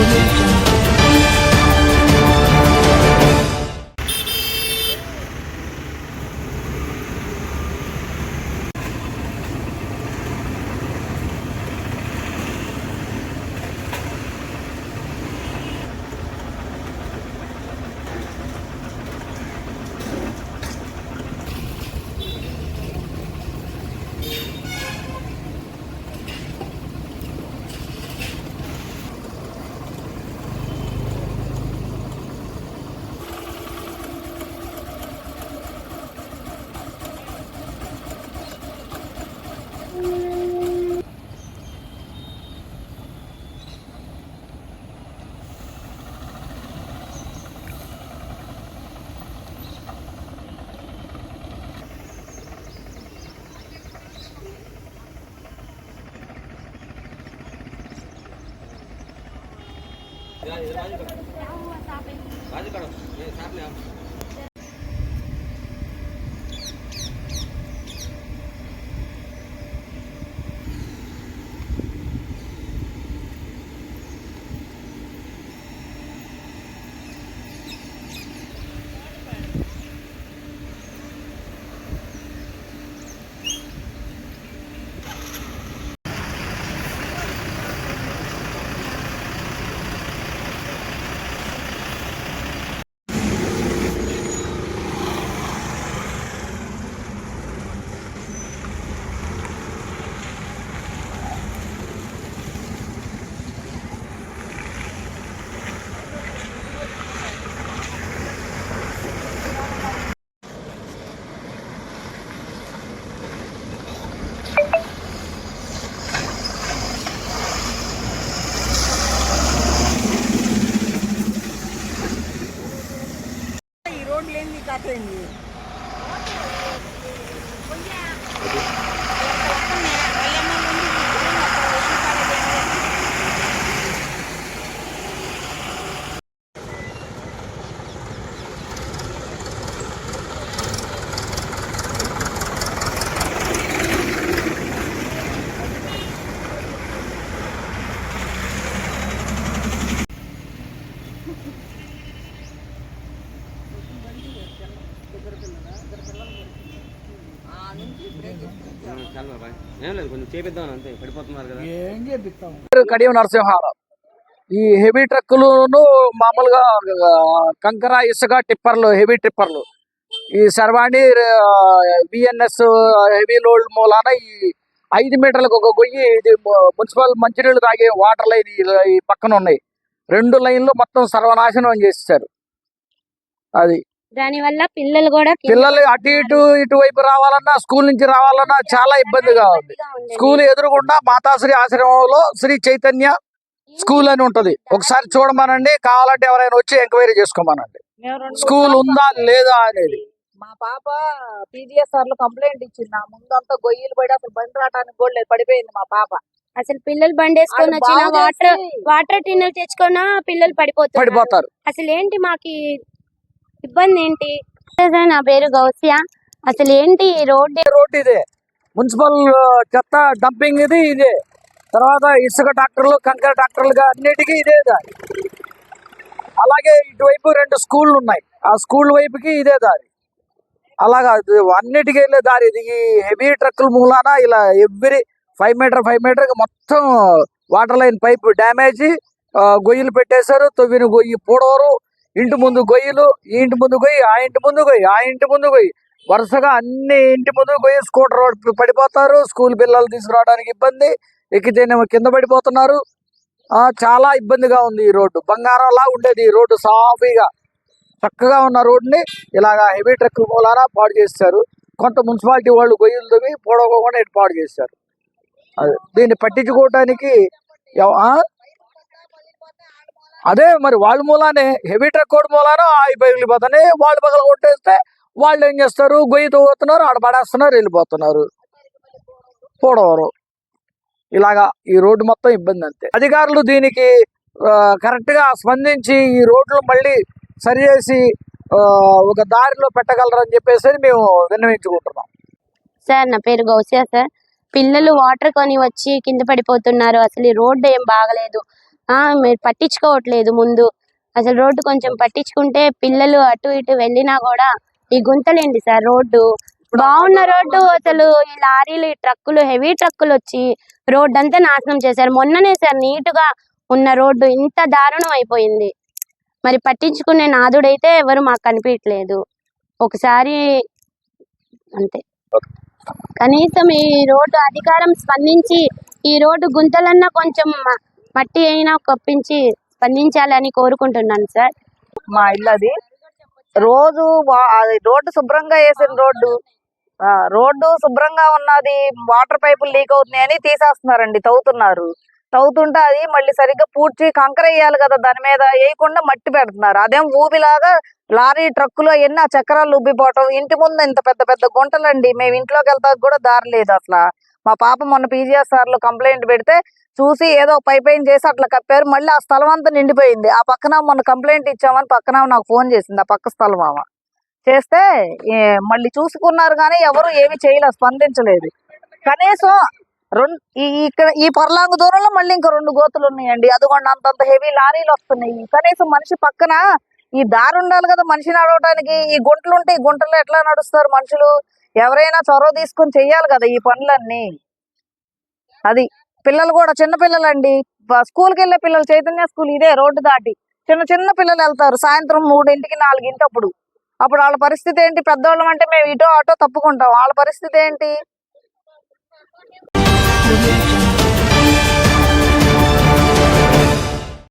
Information. 把这个，这个，这个。కడియం Narasimha Rao. ఈ heavy ట్రక్కులను మామూలుగా కంకర ఇసుక టిప్పర్లు హెవీ టిప్పర్లు. ఈ సర్వాణి విఎన్ఎస్ హెవీ లోడ్ మూలాన ఈ ఐదు మీటర్లకు ఒక గొయ్యి ఇది మున్సిపల్ మంచినీళ్ళు తాగే వాటర్ లైన్ ఈ పక్కన ఉన్నాయి. రెండు లైన్లు మొత్తం సర్వనాశనం చేసేసారు అది. దాని వల్ల పిల్లలు కూడా పిల్లలు అటు ఇటు ఇటువైపు రావాలన్నా స్కూల్ నుంచి రావాలన్నా చాలా ఇబ్బందిగా ఉంది. స్కూల్ ఎదురుగుండా మాతాశ్రీ ఆశ్రమంలో శ్రీ చైతన్య స్కూల్ అని ఉంటది. ఒకసారి చూడమనండి కావాలంటే ఎవరైనా వచ్చి ఎంక్వైరీ చేసుకోమనండి. స్కూల్ ఉందా లేదా అనేది. మా పాప పీజీఎస్ఆర్లో కంప్లైంట్ ఇచ్చింది. ముందంతా గొయ్యిలు పడి అసలు బండి రావడానికి కూడా లేదు. పడిపోయింది మా పాప. అసలు పిల్లలు బండి వేసుకొని వచ్చిన వాటర్ వాటర్ టిన్నులు తెచ్చుకున్నా పిల్లలు పడిపోతారు పడిపోతారు. అసలు ఏంటి మాకి ఇబ్బంది ఏంటి? నా పేరు గౌసియా. అసలు ఏంటి ఈ రోడ్డు రోడ్ ఇదే. మున్సిపల్ చెత్త డంపింగ్ ఇది ఇదే. తర్వాత ఇసుక ట్రాక్టర్లు కంకర ట్రాక్టర్లు అన్నిటికీ ఇదే దారి. అలాగే ఇటువైపు రెండు స్కూళ్ళు ఉన్నాయి. ఆ స్కూల్ వైపుకి ఇదే దారి. అలాగా అన్నిటికీ వెళ్ళే దారి ఇది. ఈ హెవీ ట్రక్కుల మూలాన ఇలా every five metre five metre మొత్తం వాటర్ లైన్ పైప్ డ్యామేజ్ గొయ్యలు పెట్టేశారు. తొవ్విన గొయ్యి పూడవరు. ఇంటి ముందు గొయ్యలు ఈ ఇంటి ముందు గొయ్యి ఆ ఇంటి ముందు గొయ్యి ఆ ఇంటి ముందు గొయ్యి. వరుసగా అన్ని ఇంటి ముందు గొయ్యి స్కూటర్ రోడ్ పడిపోతారు. స్కూల్ పిల్లలు తీసుకురావడానికి ఇబ్బంది. ఎక్కితేనేమో కింద పడిపోతున్నారు. ఆ చాలా ఇబ్బందిగా ఉంది ఈ రోడ్డు. బంగారంలా ఉండేది ఈ రోడ్డు సాఫీగా. చక్కగా ఉన్న రోడ్డుని ఇలాగా హెవీ ట్రక్కుల మూలాన పాడు చేశారు కొంత మున్సిపాలిటీ వాళ్ళు గొయ్యలు తవ్వి పొడవకుండా ఇటు పాడు చేశారు దీన్ని పట్టించుకోవటానికి అదే మరి వాళ్ళ మూలానే హెవీ ట్రక్ కోడ్ మూలాన ఆయి పగిలిపోతాయి వాళ్ళు పగల కొట్టేస్తే వాళ్ళు ఏం చేస్తారు? గొయ్యి తవ్వుతున్నారు ఆడ పడేస్తున్నారు వెళ్ళిపోతున్నారు. పోడవరు. ఇలాగా ఈ రోడ్డు మొత్తం ఇబ్బంది అంతే. అధికారులు దీనికి కరెక్ట్గా కరెక్ట్గా స్పందించి ఈ రోడ్లు మళ్ళీ సరి చేసి ఆ, ఒక దారిలో పెట్టగలరని చెప్పేసి మేము విన్నవించుకుంటున్నాం. సార్ నా పేరు గౌసియా సార్. పిల్లలు వాటర్ కొని వచ్చి కింద పడిపోతున్నారు. అసలు ఈ రోడ్డు ఏం బాగలేదు. ఆ మీరు పట్టించుకోవట్లేదు ముందు. అసలు రోడ్డు కొంచెం పట్టించుకుంటే పిల్లలు అటు ఇటు వెళ్ళినా కూడా ఈ గుంతలేండి సార్ రోడ్డు. బాగున్న రోడ్డు అసలు ఈ లారీలు ఈ ట్రక్కులు హెవీ ట్రక్కులు వచ్చి రోడ్డు అంతా నాశనం చేశారు. మొన్ననే సార్ నీట్గా ఉన్న రోడ్డు ఇంత దారుణం అయిపోయింది. మరి పట్టించుకునే నాదుడైతే ఎవరు మాకు కనిపించట్లేదు. ఒకసారి అంతే. కనీసం ఈ రోడ్డు అధికారం స్పందించి ఈ రోడ్డు గుంతలన్నా కొంచెం మట్టి అయినా కప్పించి స్పందించాలని కోరుకుంటున్నాను సార్. మా ఇల్లు అది రోజు వా- అది రోడ్డు శుభ్రంగా వేసిన రోడ్డు. ఆ, రోడ్డు శుభ్రంగా ఉన్నది వాటర్ పైపులు లీక్ అవుతున్నాయని తీసేస్తున్నారండి తవ్వుతున్నారు. తవ్వుతుంటే అది మళ్ళీ సరిగ్గా పూడ్చి కంకర వేయాలి కదా దాని మీద వేయకుండా మట్టి పెడుతున్నారు. అదేం ఊబిలాగా లారీ ట్రక్కులు అవన్నీ ఆ చక్రాలు ఉబ్బిపోవటం ఇంటి ముందు ఇంత పెద్ద పెద్ద గుంటలండి. మేము ఇంట్లోకి వెళ్తాకి కూడా దారి లేదు అసలు. మా పాప మొన్న పీజీఆర్లో కంప్లైంట్ పెడితే చూసి ఏదో పై పైన చేసి అట్లా కప్పారు. మళ్ళీ ఆ స్థలం అంతా నిండిపోయింది. ఆ పక్కన మొన్న కంప్లైంట్ ఇచ్చామని పక్కన నాకు ఫోన్ చేసింది. ఆ పక్క స్థలం ఆమె. చేస్తే ఏ, మళ్ళీ చూసుకున్నారు కానీ ఎవరు ఏమి చేయలేదు స్పందించలేదు. కనీసం రెండు ఈ ఇక్కడ ఈ పర్లాంగు దూరంలో మళ్ళీ ఇంకా రెండు గోతులు ఉన్నాయండి. అదిగోండి అంతంత హెవీ లారీలు వస్తున్నాయి. కనీసం మనిషి పక్కన ఈ దారి ఉండాలి కదా మనిషి నడవటానికి ఈ గుంటలు ఉంటే ఈ గుంటల్లో ఎట్లా నడుస్తారు మనుషులు? ఎవరైనా చొరవ తీసుకొని చెయ్యాలి కదా ఈ పనులన్నీ. అది పిల్లలు కూడా చిన్న పిల్లలండి. స్కూల్కి వెళ్ళే పిల్లలు చైతన్య స్కూల్ ఇదే రోడ్డు దాటి. చిన్న చిన్న పిల్లలు వెళ్తారు సాయంత్రం మూడింటికి నాలుగింటి అప్పుడు అప్పుడు వాళ్ళ పరిస్థితి ఏంటి? పెద్దవాళ్ళం అంటే మేము ఇటో అటో తప్పుకుంటాం. వాళ్ళ పరిస్థితి ఏంటి? pouquinho.